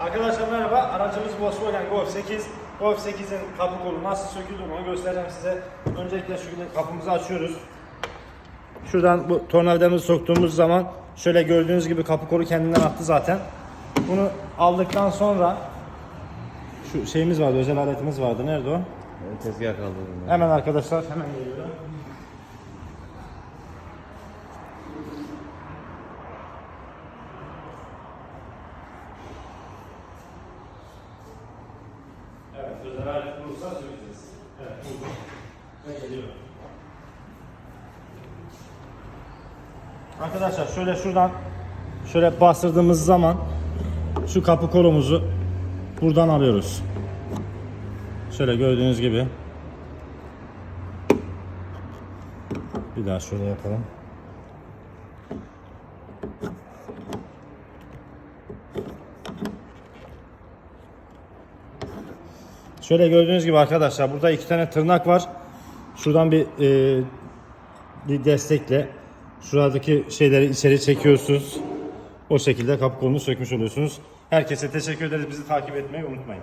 Arkadaşlar merhaba. Aracımız Volkswagen Golf 8. Golf 8'in kapı kolu nasıl söküldüğünü onu göstereceğim size. Öncelikle şu şekilde kapımızı açıyoruz. Şuradan bu tornavidamızı soktuğumuz zaman şöyle gördüğünüz gibi kapı kolu kendinden attı zaten. Bunu aldıktan sonra şu şeyimiz vardı, özel aletimiz vardı. Nerede o? Tezgah kaldırdım. Hemen arkadaşlar hemen geliyor. Alet bulursa söyleyeceğiz. Evet, buldum. Ve geliyor. Arkadaşlar şöyle şuradan şöyle bastırdığımız zaman şu kapı kolumuzu buradan alıyoruz. Şöyle gördüğünüz gibi Bir daha şöyle yapalım. Şöyle gördüğünüz gibi arkadaşlar burada iki tane tırnak var. Şuradan bir e, bir destekle şuradaki şeyleri içeri çekiyorsunuz. O şekilde kapı kolunu sökmüş oluyorsunuz. Herkese teşekkür ederiz. Bizi takip etmeyi unutmayın.